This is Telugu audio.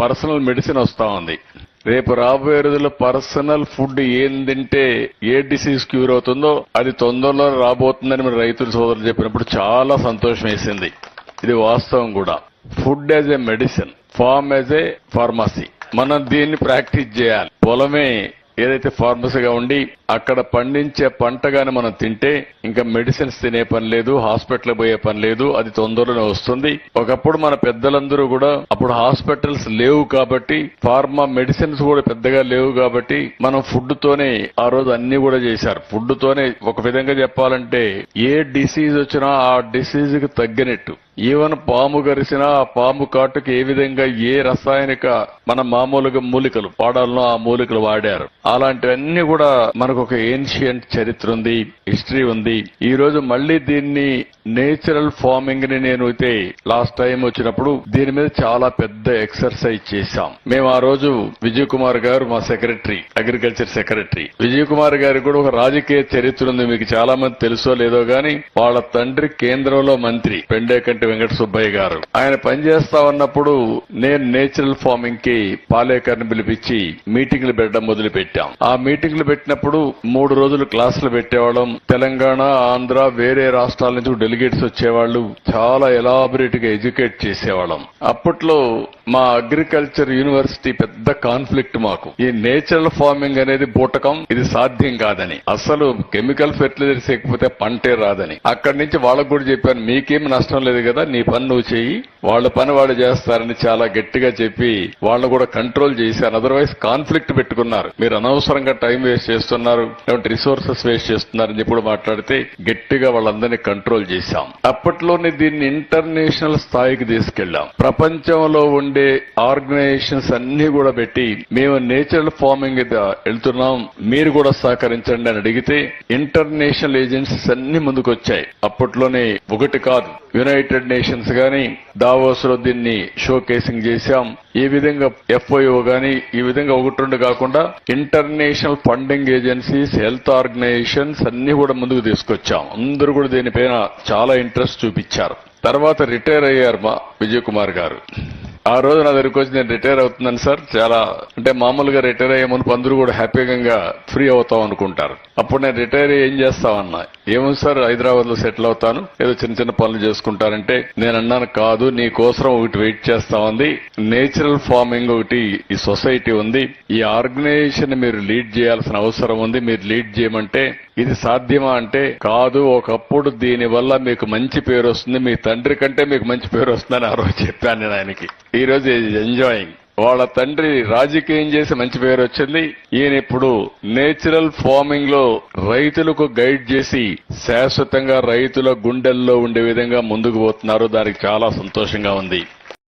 పర్సనల్ మెడిసిన్ వస్తా ఉంది. రేపు రాబోయే రోజుల్లో పర్సనల్ ఫుడ్ ఏం తింటే ఏ డిసీజ్ క్యూర్ అవుతుందో అది తొందరలో రాబోతుందని మన రైతులు సోదరులు చెప్పినప్పుడు చాలా సంతోషం వేసింది. ఇది వాస్తవం కూడా. Food as a medicine farm as a pharmacy. మనం దీన్ని ప్రాక్టీస్ చేయాలి. పొలమే ఏదైతే ఫార్మసీగా ఉండి అక్కడ పండించే పంట గాని మనం తింటే ఇంకా మెడిసిన్స్ తినే పని లేదు హాస్పిటల్ పోయే పని లేదు అది తొందరలోనే వస్తుంది. ఒకప్పుడు మన పెద్దలందరూ కూడా అప్పుడు హాస్పిటల్స్ లేవు కాబట్టి ఫార్మా మెడిసిన్స్ కూడా పెద్దగా లేవు కాబట్టి మనం ఫుడ్ తోనే ఆ రోజు అన్ని కూడా చేశారు. ఫుడ్ తోనే ఒక విధంగా చెప్పాలంటే ఏ డిసీజ్ వచ్చినా ఆ డిసీజ్కి తగ్గినట్టు. ఈవెన్ పాము గరిసినా ఆ పాము కాటుకి ఏ విధంగా ఏ రసాయనిక మన మామూలుగా మూలికలు పాడాలనో ఆ మూలికలు వాడారు. అలాంటివన్నీ కూడా మనకు ఒక ఏన్షియంట్ చరిత్ర ఉంది హిస్టరీ ఉంది. ఈ రోజు మళ్ళీ దీన్ని నేచురల్ ఫార్మింగ్ని నేను అయితే లాస్ట్ టైం వచ్చినప్పుడు దీని మీద చాలా పెద్ద ఎక్సర్సైజ్ చేశాం. మేము ఆ రోజు విజయ్ కుమార్ గారు మా secretary agriculture secretary Vijay Kumar గారికి కూడా ఒక రాజకీయ చరిత్ర ఉంది మీకు చాలా మంది తెలుసో లేదో గాని వాళ్ళ తండ్రి కేంద్రంలో మంత్రి పెండేకంటి వెంకట సుబ్బయ్య గారు. ఆయన పనిచేస్తా ఉన్నప్పుడు నేను నేచురల్ ఫార్మింగ్కి పాలేకర్ని పిలిపించి మీటింగ్లు పెట్టడం మొదలు పెట్టాం ఆ మీటింగ్లు పెట్టినప్పుడు మూడు రోజులు క్లాసులు పెట్టేవాళ్ళం. తెలంగాణ ఆంధ్ర వేరే రాష్ట్రాల నుంచి డెలిగేట్స్ వచ్చేవాళ్ళు. చాలా ఎలాబరేట్గా ఎడ్యుకేట్ చేసేవాళ్ళం. అప్పట్లో మా అగ్రికల్చర్ యూనివర్సిటీ పెద్ద కాన్ఫ్లిక్ట్ మాకు. ఈ నేచురల్ ఫార్మింగ్ అనేది బూటకం ఇది సాధ్యం కాదని. అసలు కెమికల్ ఫెర్టిలైజర్స్ లేకపోతే పంటే రాదని. అక్కడి నుంచి వాళ్ళకు కూడా చెప్పాను మీకేం నష్టం లేదు కదా నీ పని నువ్వు చెయ్యి. వాళ్ళ పని వాళ్ళు చేస్తారని చాలా గట్టిగా చెప్పి వాళ్ళని కూడా కంట్రోల్ చేశారు అదర్వైజ్ కాన్ఫ్లిక్ట్ పెట్టుకున్నారు. మీరు అనవసరంగా టైం వేస్ట్ చేస్తున్నారు లేదంటే రిసోర్సెస్ వేస్ట్ చేస్తున్నారని చెప్పి కూడా మాట్లాడితే గట్టిగా వాళ్ళందరినీ కంట్రోల్ చేశాం. అప్పట్లోనే దీన్ని ఇంటర్నేషనల్ స్థాయికి తీసుకెళ్ళాం ప్రపంచంలో ఉండే ఆర్గనైజేషన్స్ అన్ని కూడా పెట్టి మేము నేచురల్ ఫార్మింగ్ వెళ్తున్నాం. మీరు కూడా సహకరించండి అని అడిగితే ఇంటర్నేషనల్ ఏజెన్సీస్ అన్ని ముందుకు వచ్చాయి అప్పట్లోనే ఒకటి కాదు యునైటెడ్ నేషన్స్ గాని దావోస్లో దీన్ని షో కేసింగ్ చేశాం. ఈ విధంగా ఎఫ్ఐఓ గాని ఈ విధంగా ఒకటి రెండు కాకుండా international funding agencies health organisations అన్ని కూడా ముందుకు తీసుకొచ్చాం. అందరూ కూడా దీనిపైన చాలా ఇంట్రెస్ట్ చూపించారు. తర్వాత రిటైర్ అయ్యారు మా విజయ్ కుమార్ గారు. ఆ రోజు నా దగ్గరికి వచ్చి నేను రిటైర్ అవుతున్నాను సార్. చాలా అంటే మామూలుగా రిటైర్ అయ్యే ముందు అందరూ కూడా హ్యాపీగా ఫ్రీ అవుతాం అనుకుంటారు. అప్పుడు నేను రిటైర్ ఏం చేస్తామన్నా? ఏముంది సార్ హైదరాబాద్లో సెటిల్ అవుతాను. ఏదో చిన్న చిన్న పనులు చేసుకుంటారంటే నేను అన్నాను కాదు నీ కోసం ఒకటి వెయిట్ చేస్తా ఉంది. నేచురల్ ఫార్మింగ్ ఒకటి ఈ సొసైటీ ఉంది. ఈ ఆర్గనైజేషన్ మీరు లీడ్ చేయాల్సిన అవసరం ఉంది. మీరు లీడ్ చేయమంటే ఇది సాధ్యమా అంటే కాదు. ఒకప్పుడు దీని వల్ల మీకు మంచి పేరు వస్తుంది. మీ తండ్రి కంటే మీకు మంచి పేరు వస్తుందని ఆ రోజు చెప్పాను నేను ఆయనకి. ఈ రోజు ఎంజాయింగ్ వాళ్ళ తండ్రి రాజకీయం చేసి మంచి పేరు వచ్చింది. ఈయన ఇప్పుడు నేచురల్ ఫార్మింగ్లో రైతులకు గైడ్ చేసి శాశ్వతంగా రైతుల గుండెల్లో ఉండే విధంగా ముందుకు పోతున్నారు. దానికి చాలా సంతోషంగా ఉంది.